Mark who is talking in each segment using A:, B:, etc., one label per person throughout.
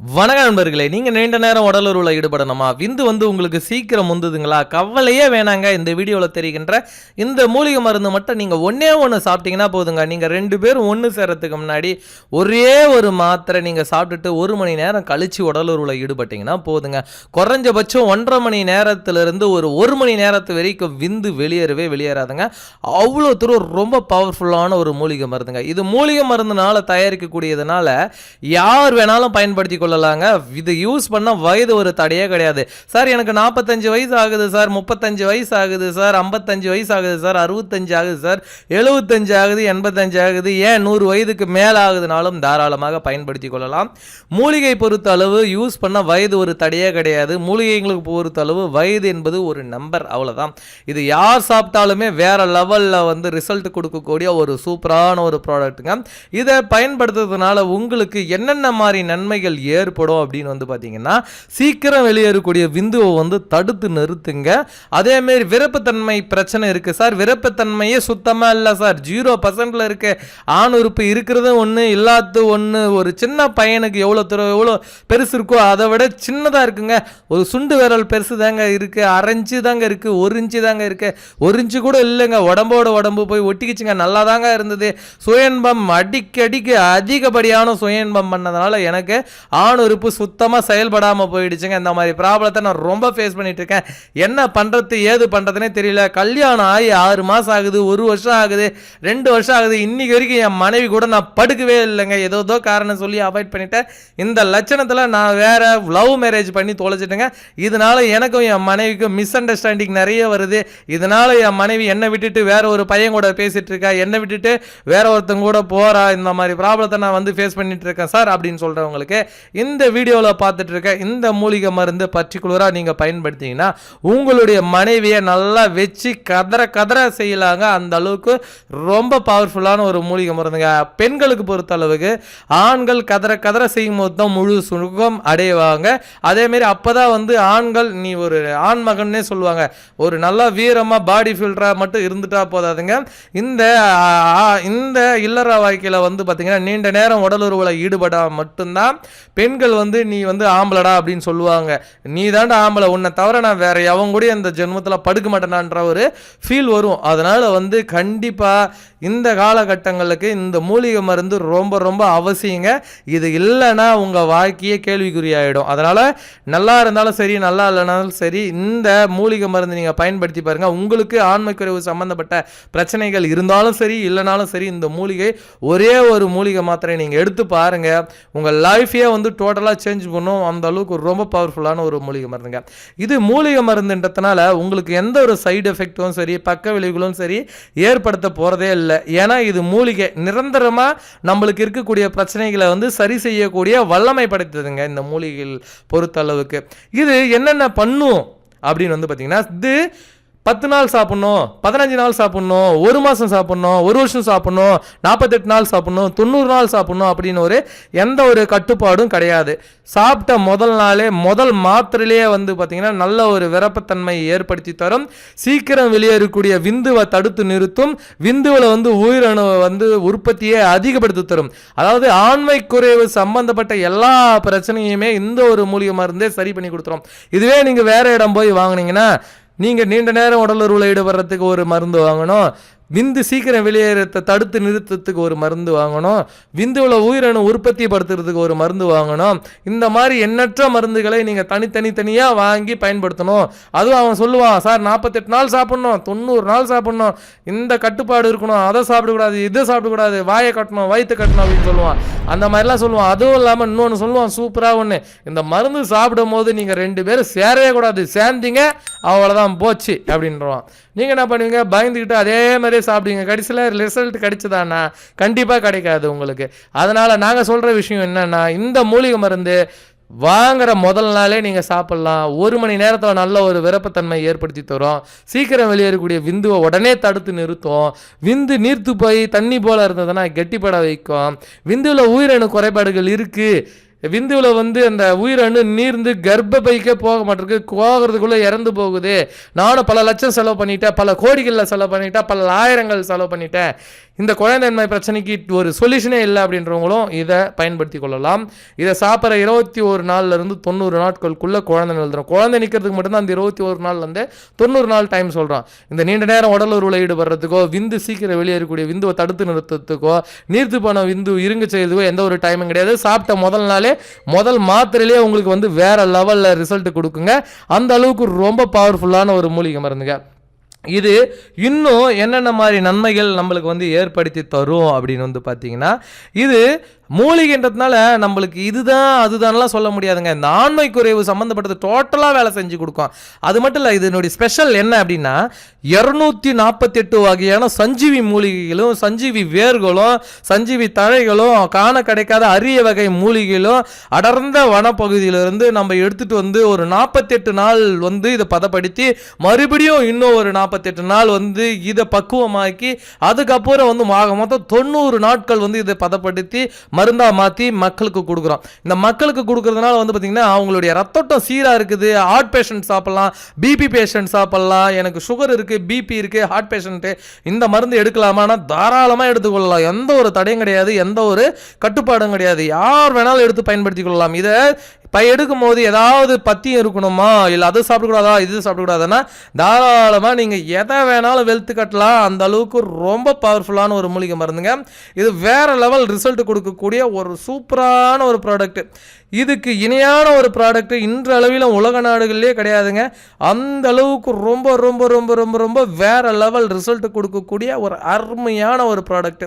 A: வணக்க நண்பர்களே நீங்கள் நீண்ட நேரம் உடலுறவில் ஈடுபடணுமா? விந்து வந்து உங்களுக்கு சீக்கிரம் முந்துதுங்களா கவலையே வேணாங்க இந்த வீடியோவில் தெரிகின்ற இந்த மூலிகை மருந்து மட்டும் நீங்கள் ஒன்றே ஒன்று சாப்பிட்டீங்கன்னா போதுங்க. நீங்கள் ரெண்டு பேரும் ஒன்று சேரத்துக்கு முன்னாடி ஒரே ஒரு மாத்திரை நீங்கள் சாப்பிட்டுட்டு ஒரு மணி நேரம் கழித்து உடலுறவில் ஈடுபட்டீங்கன்னா போதுங்க. குறைஞ்சபட்சம் ஒன்றரை மணி நேரத்திலிருந்து ஒரு ஒரு மணி நேரத்து வரைக்கும் விந்து வெளியேறவே வெளியேறாதுங்க. அவ்வளோ தூரம் ரொம்ப பவர்ஃபுல்லான ஒரு மூலிகை மருந்துங்க. இது மூலிகை மருந்துனால தயாரிக்கக்கூடியதுனால யார் வேணாலும் பயன்படுத்தி கொள்ளலாங்க. இது யூஸ் பண்ண வயது ஒரு தடையே கிடையாது. சார் எனக்கு நாற்பத்தஞ்சு வயசு ஆகுது சார் முப்பத்தஞ்சு வயசு ஆகுது சார் ஐம்பத்தஞ்சு வயசு ஆகுது சார் அறுபத்தஞ்சு ஆகுது சார் எழுபத்தஞ்சு ஆகுது எண்பத்தஞ்சு ஆகுது. ஏன் நூறு வயதுக்கு மேலே ஆகுதுனாலும் தாராளமாக பயன்படுத்தி கொள்ளலாம். மூலிகை பொறுத்த அளவு யூஸ் பண்ண வயது ஒரு தடையே கிடையாது. மூலிகைங்களுக்கு பொறுத்த அளவு வயது என்பது ஒரு நம்பர். அவ்வளோதான் இது யார் சாப்பிட்டாலுமே வேற லெவலில் வந்து ரிசல்ட் கொடுக்கக்கூடிய ஒரு சூப்பரான ஒரு ப்ராடக்ட்டுங்க இதை பயன்படுத்துறதுனால உங்களுக்கு என்னென்ன மாதிரி நன்மைகள் ஏற்படும் அப்படின்னு வந்து பார்த்தீங்கன்னா சீக்கிரம் வெளியேறக்கூடிய விந்துவை வந்து தடுத்து நிறுத்துங்க. அதேமாரி விருப்பத்தன்மை பிரச்சனை இருக்குது சார் விருப்பத்தன்மையே சுத்தமாக இல்லை சார். ஜீரோ பர்சன்டில் இருக்க. ஆண் உறுப்பு இருக்கிறது ஒன்று இல்லாத ஒன்று ஒரு சின்ன பையனுக்கு எவ்வளோ தூரம் எவ்வளோ பெருசு இருக்கோ அதை விட சின்னதாக இருக்குங்க. ஒரு சுண்டு விரல் பெருசு தாங்க இருக்குது அரைஞ்சு தாங்க இருக்குது ஒரு இன்ச்சு தாங்க இருக்குது ஒரு இன்ச்சு கூட இல்லைங்க. உடம்போட உடம்பு போய் ஒட்டிக்கிச்சுங்க. நல்லா தாங்க இருந்தது. சுயன்பம் அடிக்கடிக்கு அதிகப்படியான சுயன்பம் பண்ணதுனால எனக்கு ஆண் உறுப்பு சுத்தமாக செயல்படாமல் போயிடுச்சுங்க. இந்த மாதிரி ப்ராப்ளத்தை நான் ரொம்ப ஃபேஸ் பண்ணிட்டு இருக்கேன். என்ன பண்ணுறது ஏது பண்ணுறதுனே தெரியல. கல்யாணம் ஆகி ஆறு மாதம் ஆகுது ஒரு வருஷம் ஆகுது ரெண்டு வருஷம் ஆகுது. இன்றைக்கி வரைக்கும் என் மனைவி கூட நான் படுக்கவே இல்லைங்க. ஏதோ ஏதோ காரணம் சொல்லி அவாய்ட் பண்ணிட்டேன். இந்த லட்சணத்தில் நான் வேற லவ் மேரேஜ் பண்ணி தொலைச்சிட்டேங்க. இதனால எனக்கும் என் மனைவிக்கும் மிஸ் அண்டர்ஸ்டாண்டிங் நிறைய வருது. இதனால என் மனைவி என்னை விட்டுட்டு வேற ஒரு பையன் கூட பேசிகிட்டு இருக்கா. என்னை விட்டுட்டு வேற ஒருத்தங்க கூட போகிறா இந்த மாதிரி ப்ராப்ளத்தை நான் வந்து ஃபேஸ் பண்ணிட்டு இருக்கேன் சார் அப்படின்னு சொல்கிறவங்களுக்கு இந்த வீடியோவில் பார்த்துட்டு இருக்க இந்த மூலிகை மருந்து பர்டிகுலராக நீங்கள் பயன்படுத்திங்கன்னா உங்களுடைய மனைவியை நல்லா வச்சு கதற கதற செய்யலாங்க. அந்த அளவுக்கு ரொம்ப பவர்ஃபுல்லான ஒரு மூலிகை மருந்துங்க. பெண்களுக்கு பொறுத்த அளவுக்கு ஆண்கள் கதற கதற செய்யும் போது தான் முழு சுகம் அடைவாங்க. அதேமாரி அப்போ தான் வந்து ஆண்கள் நீ ஒரு ஆண் மகன்னே சொல்லுவாங்க ஒரு நல்லா வீரமாக பாடி ஃபில்டராக மட்டும் இருந்துட்டா போதாதுங்க. இந்த ஆ, இந்த இல்லற வாழ்க்கையில் வந்து பார்த்தீங்கன்னா நீண்ட நேரம் உடலுறவில் ஈடுபடா மட்டும்தான் பெண்கள் வந்து நீ வந்து ஆம்பளடா அப்படின்னு சொல்லுவாங்க. நீ தாண்டா ஆம்பளை. உன்னை தவிர நான் வேற எவன் கூட இந்த ஜென்மத்தில் படுக்க மாட்டேனான்ற ஒரு ஃபீல் வரும். அதனால் வந்து கண்டிப்பாக இந்த காலகட்டங்களுக்கு இந்த மூலிகை மருந்து ரொம்ப ரொம்ப அவசியங்க. இது இல்லைன்னா உங்கள் வாழ்க்கையே கேள்விக்குறியாயிடும். அதனால் நல்லா இருந்தாலும் சரி நல்லா இல்லைனாலும் சரி இந்த மூலிகை மருந்து நீங்கள் பயன்படுத்தி பாருங்கள் உங்களுக்கு ஆண்மை சம்மந்தப்பட்ட பிரச்சனைகள் இருந்தாலும் சரி இல்லைனாலும் சரி இந்த மூலிகை ஒரே ஒரு மூலிகை மாத்திரை நீங்கள் எடுத்து பாருங்கள் உங்கள் லைஃபையே வந்து டோட்டலாக சேஞ்ச் பண்ணும். அந்த அளவுக்கு ரொம்ப பவர்ஃபுல்லான ஒரு மூலிகை மருந்துங்க. இது மூலிகை மருந்துன்றதுனால உங்களுக்கு எந்த ஒரு சைடு எஃபெக்ட்டும் சரி பக்க விளைவுகளும் சரி ஏற்படுத்த போகிறதே இல்லை. இல்லை. ஏன்னா இது மூலிகை. நிரந்தரமாக நம்மளுக்கு இருக்கக்கூடிய பிரச்சனைகளை வந்து சரி செய்யக்கூடிய வல்லமை படைத்ததுங்க இந்த மூலிகைகள் பொறுத்தளவுக்கு இது என்னென்ன பண்ணும் அப்படின்னு வந்து பார்த்தீங்கன்னா இது பத்து நாள் சாப்பிட்ணும் பதினஞ்சு நாள் சாப்பிட்ணும் ஒரு மாதம் சாப்பிட்ணும் ஒரு வருஷம் சாப்பிட்ணும் நாற்பத்தெட்டு நாள் சாப்பிட்ணும் தொண்ணூறு நாள் சாப்பிட்ணும் அப்படின்னு ஒரு எந்த ஒரு கட்டுப்பாடும் கிடையாது. சாப்பிட்ட முதல் நாளே முதல் மாத்திரையிலேயே வந்து பார்த்திங்கன்னா நல்ல ஒரு விரப்பத்தன்மையை ஏற்படுத்தி தரும். சீக்கிரம் வெளியேறக்கூடிய விந்துவை தடுத்து நிறுத்தும். விந்துவில் வந்து உயிரணுவை வந்து உற்பத்தியை அதிகப்படுத்தி தரும். அதாவது ஆண்மை குறைவு சம்பந்தப்பட்ட எல்லா பிரச்சனையுமே இந்த ஒரு மூலிகை மருந்தே சரி பண்ணி கொடுத்துரும். இதுவே நீங்கள் வேறு இடம் போய் வாங்குனீங்கன்னா நீங்கள் நீண்ட நேரம் உடலுறவில் ஈடுபடுறதுக்கு ஒரு மருந்து வாங்கணும். விந்து சீக்கிரம் வெளியேறத்தை தடுத்து நிறுத்தத்துக்கு ஒரு மருந்து வாங்கணும். விந்துவில் உயிரணு உற்பத்தி படுத்துறதுக்கு ஒரு மருந்து வாங்கணும். இந்த மாதிரி எண்ணற்ற மருந்துகளை நீங்கள் தனித்தனி தனியாக வாங்கி பயன்படுத்தணும். அதுவும் அவன் சொல்லுவான் சார் நாற்பத்தெட்டு நாள் சாப்பிட்ணும் தொண்ணூறு நாள் சாப்பிட்ணும். இந்த கட்டுப்பாடு இருக்கணும் அதை சாப்பிடக்கூடாது இதை சாப்பிடக்கூடாது வாயை கட்டணும் வயிற்று கட்டணும் அப்படின்னு சொல்லுவான். அந்த மாதிரிலாம் சொல்லுவான். அதுவும் இல்லாமல் இன்னொன்று சொல்லுவான் சூப்பராக ஒன்று இந்த மருந்து சாப்பிடும் போது நீங்கள் ரெண்டு பேரும் சேரவே கூடாது. சேர்ந்தீங்க அவ்வளோதான் போச்சு அப்படின்றவான் நீங்கள் என்ன பண்ணுவீங்க? பயந்துக்கிட்டு அதே மாதிரி மாதிரியே சாப்பிடுங்க கடைசியில் ரிசல்ட் கிடைச்சதாண்ணா கண்டிப்பாக கிடைக்காது உங்களுக்கு. அதனால் நாங்கள் சொல்கிற விஷயம் என்னென்னா இந்த மூலிகை மருந்து வாங்குற முதல் நாளே நீங்கள் சாப்பிட்லாம். ஒரு மணி நேரத்தில் நல்ல ஒரு விருப்பத்தன்மை ஏற்படுத்தி தரும். சீக்கிரம் வெளியேறக்கூடிய விந்துவை உடனே தடுத்து நிறுத்தும். விந்து நீர்த்து போய் தண்ணி போல் இருந்ததுன்னா கெட்டிப்பட வைக்கும். விந்துவில் உயிரணு குறைபாடுகள் இருக்குது விந்துவில் வந்து அந்த உயிரணு நீர்ந்து கர்ப்பப்பைக்கே போக மாட்டிருக்கு. போகிறதுக்குள்ளே இறந்து போகுது. நானும் பல லட்சம் செலவு பண்ணிட்டேன். பல கோடிகளில் செலவு பண்ணிட்டேன். பல ஆயிரங்கள் செலவு பண்ணிட்டேன். இந்த குழந்தைன்மை பிரச்சனைக்கு ஒரு சொல்யூஷனே இல்லை அப்படின்றவங்களும் இதை பயன்படுத்தி கொள்ளலாம். இதை சாப்பிட்ற இருபத்தி ஒரு நாள்லேருந்து தொண்ணூறு நாட்களுக்குள்ளே குழந்தை நிலந்துடும் குழந்தை நிற்கிறதுக்கு மட்டும்தான் அந்த இருபத்தி ஒரு நாள்லேருந்து தொண்ணூறு நாள் டைம் சொல்கிறோம் இந்த நீண்ட நேரம் உடல் உருவில் ஈடுபடுறதுக்கோ விந்து சீக்கிரம் வெளியேறக்கூடிய விந்துவை தடுத்து நிறுத்துறதுக்கோ நீர்த்து போன விந்து இருங்க செய்யறதுக்கோ எந்த ஒரு டைமும் கிடையாது. சாப்பிட்ட முதல் நாளே முதல் மாத்திரையிலே உங்களுக்கு வந்து வேறு லெவலில் ரிசல்ட் கொடுக்குங்க. அந்த அளவுக்கு ரொம்ப பவர்ஃபுல்லான ஒரு மூலிகை மருந்துங்க. இது இன்னும் என்னென்ன மாதிரி நன்மைகள் நம்மளுக்கு வந்து ஏற்படுத்தி தரும் அப்படின்னு வந்து பார்த்தீங்கன்னா இது மூலிகைன்றதுனால நம்மளுக்கு இதுதான் அதுதான்லாம் சொல்ல முடியாதுங்க. இந்த ஆண்மை குறைவு சம்மந்தப்பட்டது டோட்டலாக வேலை செஞ்சு கொடுக்கும். அது மட்டும் இல்லை இதனுடைய ஸ்பெஷல் என்ன அப்படின்னா இரநூத்தி நாற்பத்தெட்டு வகையான சஞ்சீவி மூலிகைகளும் சஞ்சீவி வேர்களும் சஞ்சீவி தழைகளும் காண கிடைக்காத அரிய வகை மூலிகைகளும் அடர்ந்த வனப்பகுதியிலிருந்து நம்ம எடுத்துகிட்டு வந்து ஒரு நாற்பத்தெட்டு நாள் வந்து இதை பதப்படுத்தி மறுபடியும் இன்னும் ஒரு நாற்பத்தெட்டு நாள் வந்து இதை பக்குவமாக்கி அதுக்கப்புறம் வந்து ஆக மொத்தம் தொண்ணூறு நாட்கள் வந்து இதை பதப்படுத்தி மருந்தாக மாற்றி மக்களுக்கு கொடுக்குறோம். இந்த மக்களுக்கு கொடுக்கறதுனால வந்து பார்த்திங்கன்னா அவங்களுடைய ரத்தோட்டம் சீராக இருக்குது. ஹார்ட் பேஷண்ட் சாப்பிட்லாம். பிபி பேஷண்ட் சாப்பிட்லாம். எனக்கு சுகர் இருக்குது பிபி இருக்குது ஹார்ட் பேஷண்ட்டு இந்த மருந்து எடுக்கலாமான்னா தாராளமாக எடுத்துக்கொள்ளலாம். எந்த ஒரு தடையும் கிடையாது. எந்த ஒரு கட்டுப்பாடும் கிடையாது. யார் வேணாலும் எடுத்து பயன்படுத்தி கொள்ளலாம். இதை இப்போ எடுக்கும்போது ஏதாவது பத்தியம் இருக்கணுமா? இல்லை அது சாப்பிடக்கூடாதா? இது சாப்பிடக்கூடாதுன்னா தாராளமாக நீங்கள் எதை வேணாலும் வெளுத்து கட்டலாம். அந்த அளவுக்கு ரொம்ப பவர்ஃபுல்லான ஒரு மூலிகை மருந்துங்க. இது வேறு லெவல் ரிசல்ட் கொடுக்கக்கூடிய ஒரு சூப்பரான ஒரு ப்ராடக்ட் இதுக்கு இணையான ஒரு ப்ராடக்ட் இன்றளவிலும் அளவில் உலக நாடுகள்லேயே கிடையாதுங்க. அந்த அளவுக்கு ரொம்ப ரொம்ப ரொம்ப ரொம்ப ரொம்ப வேற லெவல் ரிசல்ட் கொடுக்கக்கூடிய ஒரு அருமையான ஒரு ப்ராடக்ட்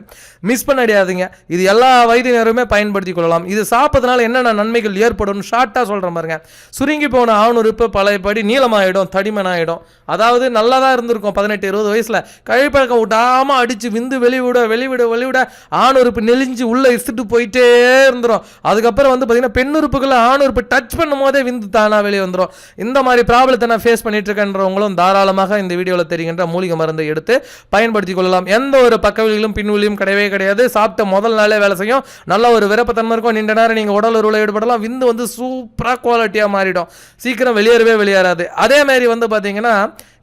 A: மிஸ் பண்ணடியாதுங்க இது எல்லா வயதினருமே பயன்படுத்தி கொள்ளலாம். இது சாப்பிட்றதுனால என்னென்ன நன்மைகள் ஏற்படும் ஷார்ட்டாக சொல்கிற பாருங்க. சுருங்கி போன ஆணுறுப்பு பழையபடி நீளமாயிடும் தடிமனாயிடும். அதாவது நல்லா தான் இருந்திருக்கும் பதினெட்டு இருபது வயசில். கழிப்பழக்கம் விடாமல் அடித்து விந்து வெளிவிட வெளிவிட வெளிவிட ஆணுறுப்பு நெளிஞ்சு உள்ளே இசுட்டு போயிட்டே இருந்துரும். அதுக்கப்புறம் வந்து பார்த்திங்கன்னா பெண் பெண் உறுப்புகளை ஆண் உறுப்பு டச் பண்ணும் போதே விந்து தானாக வெளியே வந்துடும் இந்த மாதிரி ப்ராப்ளத்தை நான் ஃபேஸ் பண்ணிட்டு இருக்கேன்றவங்களும் தாராளமாக இந்த வீடியோவில் தெரிகின்ற மூலிகை மருந்தை எடுத்து பயன்படுத்திக் கொள்ளலாம். எந்த ஒரு பக்கவிலும் பின்வெளியும் கிடையவே கிடையாது. சாப்பிட்ட முதல் நாளே வேலை செய்யும். நல்ல ஒரு விருப்பத்தன்மை இருக்கும். நீண்ட நேரம் நீங்கள் உடல் உருளை ஈடுபடலாம். விந்து வந்து சூப்பராக குவாலிட்டியாக மாறிடும். சீக்கிரம் வெளியேறவே வெளியேறாது. அதே மாதிரி வந்து பார்த்தீங்கன்னா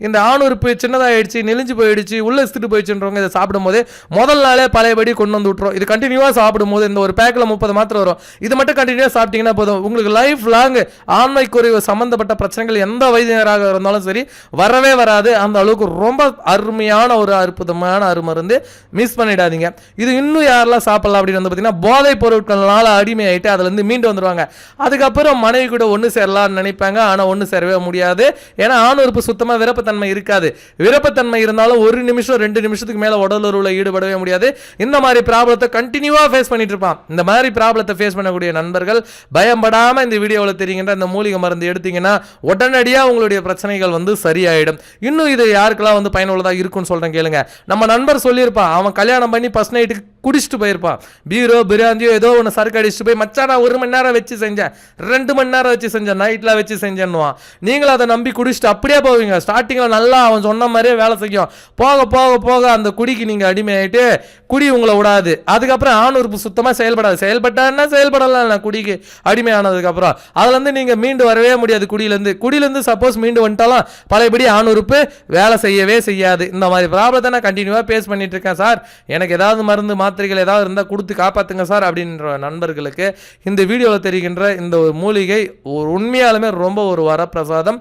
A: இந்த ஆண் உறுப்பு சின்னதாகிடுச்சு நெலிஞ்சு போயிடுச்சு உள்ள இழுத்துட்டு போயிடுச்சுன்றவங்க இதை சாப்பிடும்போது முதல் நாளே பழையபடி கொண்டு வந்து விட்டுரும். இது கண்டினியூவாக சாப்பிடும்போது இந்த ஒரு பேக்கில் முப்பது மாத்திரம் வரும். இது மட்டும் கண்டினியூவாக சாப்பிட்டீங்கன்னா போதும். உங்களுக்கு லைஃப் லாங் ஆண்மை குறைவு சம்மந்தப்பட்ட பிரச்சனைகள் எந்த வயதினராக இருந்தாலும் சரி வரவே வராது. அந்த அளவுக்கு ரொம்ப அருமையான ஒரு அற்புதமான அருமருந்து மிஸ் பண்ணிடாதீங்க. இது இன்னும் யாரெல்லாம் சாப்பிடலாம் அப்படின்னு வந்து பார்த்தீங்கன்னா போதைப் பொருட்கள்னால அடிமையாயிட்டு அதுலேருந்து மீண்டு வந்துடுவாங்க அதுக்கப்புறம் மனைவி கூட ஒன்று சேரலாம்னு நினைப்பாங்க. ஆனால் ஒன்று சேரவே முடியாது. ஏன்னா ஆண் உறுப்பு சுத்தமாக விருப்பத்தன்மை இருக்காது. விருப்பத்தன்மை இருந்தாலும் ஒரு நிமிஷம் ரெண்டு நிமிஷத்துக்கு மேலே உடல் ஈடுபடவே முடியாது. இந்த மாதிரி ப்ராப்ளத்தை கண்டினியூவாக ஃபேஸ் பண்ணிட்டு இருப்பான். இந்த மாதிரி ப்ராப்ளத்தை ஃபேஸ் பண்ணக்கூடிய நண்பர்கள் பயப்படாமல் இந்த வீடியோவில் தெரியுங்கிற அந்த மூலிகை மருந்து எடுத்தீங்கன்னா உடனடியாக உங்களுடைய பிரச்சனைகள் வந்து சரியாயிடும். இன்னும் இது யாருக்கெல்லாம் வந்து பயனுள்ளதாக இருக்கும்னு சொல்கிறேன் கேளுங்க. நம்ம நண்பர் சொல்லியிருப்பான் அவன் கல்யாணம் பண்ணி ஃபஸ்ட் நைட்டுக்கு குடிச்சிட்டு போயிருப்பான். பீரோ பிரியாந்தியோ ஏதோ ஒன்று சரக்கு அடிச்சுட்டு போய் மச்சான் நான் ஒரு மணி நேரம் வச்சு செஞ்சேன். ரெண்டு மணி நேரம் வச்சு செஞ்சேன். நைட்டில் வச்சு செஞ்சேன்னுவான். நீங்களும் அதை நம்பி குடிச்சிட்டு அப்படியே போவீங்க. ஸ்டார்டிங்கில் நல்லா அவன் சொன்ன மாதிரியே வேலை செய்யும். போக போக போக அந்த குடிக்கு நீங்கள் அடிமையாயிட்டு குடி உங்களை விடாது. அதுக்கப்புறம் ஆணுறுப்பு சுத்தமாக செயல்படாது. செயல்பட்டான்னா செயல்படலாம் குடிக்கு. அடிமையானதுக்கப்புறம் அதுலேருந்து நீங்கள் மீண்டு வரவே முடியாது குடியிலேருந்து. குடியிலேருந்து சப்போஸ் மீண்டு வந்துட்டாலும் பழையபடி ஆணுறுப்பு வேலை செய்யவே செய்யாது. இந்த மாதிரி ப்ராப்ளத்தை நான் கண்டினியூவாக பேஸ் பண்ணிட்டு இருக்கேன் சார் எனக்கு ஏதாவது மருந்து மாத்திரைகள் ஏதாவது இருந்தால் கொடுத்து காப்பாற்றுங்க சார் அப்படின்ற நண்பர்களுக்கு இந்த வீடியோவில் தெரிகின்ற இந்த ஒரு மூலிகை ஒரு உண்மையாலுமே ரொம்ப ஒரு வரப்பிரசாதம்.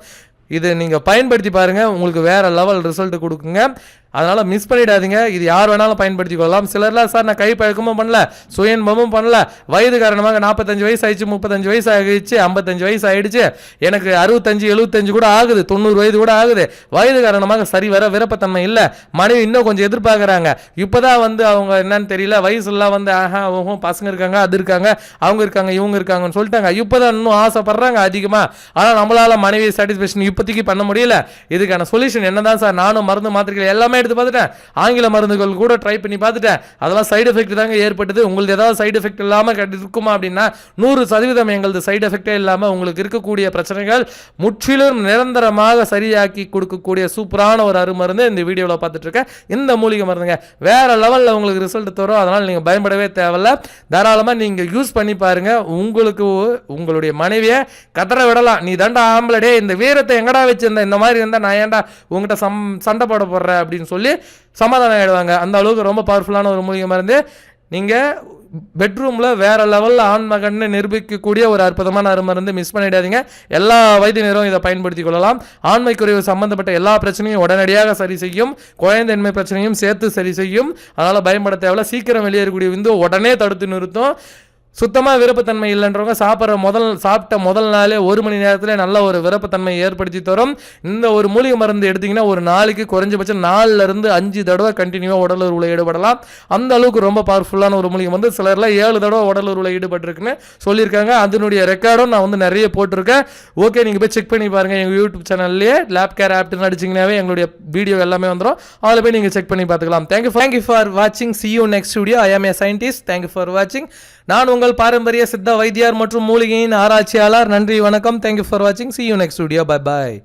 A: இது நீங்கள் பயன்படுத்தி பாருங்கள் உங்களுக்கு வேறு லெவல் ரிசல்ட் கொடுக்குங்க. அதனால் மிஸ் பண்ணிடாதீங்க. இது யார் வேணாலும் பயன்படுத்தி கொள்ளலாம். சிலர்லாம் சார் நான் கை பழக்கமும் பண்ணல சுயன்பமும் பண்ணல. வயது காரணமாக நாற்பத்தஞ்சு வயசு ஆயிடுச்சு முப்பத்தஞ்சு வயசு ஆகிடுச்சு ஐம்பத்தஞ்சு வயசு ஆயிடுச்சு எனக்கு அறுபத்தஞ்சு எழுபத்தஞ்சு கூட ஆகுது தொண்ணூறு வயது கூட ஆகுது. வயது காரணமாக சரி வர விருப்பத்தன்மை இல்லை. மனைவி இன்னும் கொஞ்சம் எதிர்பார்க்குறாங்க. இப்போதான் வந்து அவங்க என்னன்னு தெரியல வயசுலாம் வந்து ஆஹா ஓஹோ பசங்க இருக்காங்க அது இருக்காங்க அவங்க இருக்காங்க இவங்க இருக்காங்கன்னு சொல்லிட்டாங்க. இப்போதான் இன்னும் ஆசைப்படுறாங்க அதிகமாக ஆனால் நம்மளால் மனைவி சாட்டிஸ்ஃபேக்ஷன் இப்போதைக்கு பண்ண முடியல. இதுக்கான சொல்யூஷன் என்னதான் சார் நானும் மருந்து மாத்திரைகள் எல்லாமே எடுத்து பார்த்துட்டேன். ஆங்கில மருந்துகள் கூட ட்ரை பண்ணி பார்த்துட்டேன். அதெல்லாம் சைடு எஃபெக்ட் தாங்க ஏற்பட்டது. உங்களுக்கு ஏதாவது சைடு எஃபெக்ட் இல்லாமல் இருக்குமா அப்படின்னா நூறு சதவீதம் எங்களது சைடு எஃபெக்டே இல்லாமல் உங்களுக்கு இருக்கக்கூடிய பிரச்சனைகள் முற்றிலும் நிரந்தரமாக சரியாக்கி கொடுக்கக்கூடிய சூப்பரான ஒரு அருமருந்து இந்த வீடியோவில் பார்த்துட்டு இருக்கேன் இந்த மூலிகை மருந்துங்க வேற லெவலில் உங்களுக்கு ரிசல்ட் தரும். அதனால் நீங்கள் பயப்படவே தேவையில்ல. தாராளமாக நீங்கள் யூஸ் பண்ணி பாருங்க. உங்களுக்கு உங்களுடைய மனைவியை கதற விடலாம். நீ தாண்டா ஆம்பளடே இந்த வீரத்தை எங்கடா வச்சிருந்த? இந்த மாதிரி இருந்தால் நான் ஏன்டா உங்ககிட்ட சம் சண்டை போட போடுறேன் அப்படின்னு சொல்லி சொல்லி சமாதானம் ஆகிடுவாங்க அந்த அளவுக்கு ரொம்ப பவர்ஃபுல்லான ஒரு மூலிகை மருந்து. நீங்கள் பெட்ரூமில் வேற லெவலில் ஆண் மகன்னு நிரூபிக்கக்கூடிய ஒரு அற்புதமான அருமருந்து மிஸ் பண்ணிடாதீங்க. எல்லா வைத்தியரும் இதை பயன்படுத்திக் கொள்ளலாம். ஆண்மை குறைவு சம்பந்தப்பட்ட எல்லா பிரச்சனையும் உடனடியாக சரி செய்யும். குழந்தைன்மை பிரச்சனையும் சேர்த்து சரி செய்யும். அதனால் பயன்பட தேவையில்ல. சீக்கிரம் வெளியேறக்கூடிய விந்து உடனே தடுத்து நிறுத்தும். சுத்தமாக விருப்பத்தன்மை இல்லைன்றவங்க சாப்பிட்ற முதல் சாப்பிட்ட முதல் நாளே ஒரு மணி நேரத்தில் நல்ல ஒரு விருப்பத்தன்மை ஏற்படுத்தி தரும். இந்த ஒரு மூலிகை மருந்து எடுத்திங்கன்னா ஒரு நாளைக்கு குறைஞ்சபட்சம் நாலுலேருந்து அஞ்சு தடவை கண்டினியூவாக உடல் உருவில் ஈடுபடலாம். அந்த அளவுக்கு ரொம்ப பவர்ஃபுல்லான ஒரு மூலிகை வந்து சிலர்லாம் ஏழு தடவை உடல் உருவில் ஈடுபட்டிருக்குன்னு சொல்லியிருக்காங்க. அதனுடைய ரெக்கார்டும் நான் வந்து நிறைய போட்டிருக்கேன். ஓகே நீங்கள் போய் செக் பண்ணி பாருங்கள் எங்கள் யூடியூப் சேனல்லையே லேப் கேர் ஆப்ட்னு அடிச்சிங்கனாவே எங்களுடைய வீடியோ எல்லாமே வந்துடும் அதில் போய் நீங்கள் செக் பண்ணி பார்த்துக்கலாம். Thank you thank you for வாட்சிங் see you next video I am a scientist thank you for வாட்சிங் நான் உங்கள் பாரம்பரிய சித்த வைத்தியார் மற்றும் மூலிகையின் ஆராய்ச்சியாளர். நன்றி வணக்கம். தேங்க்யூ ஃபார் வாட்சிங் see you next video bye bye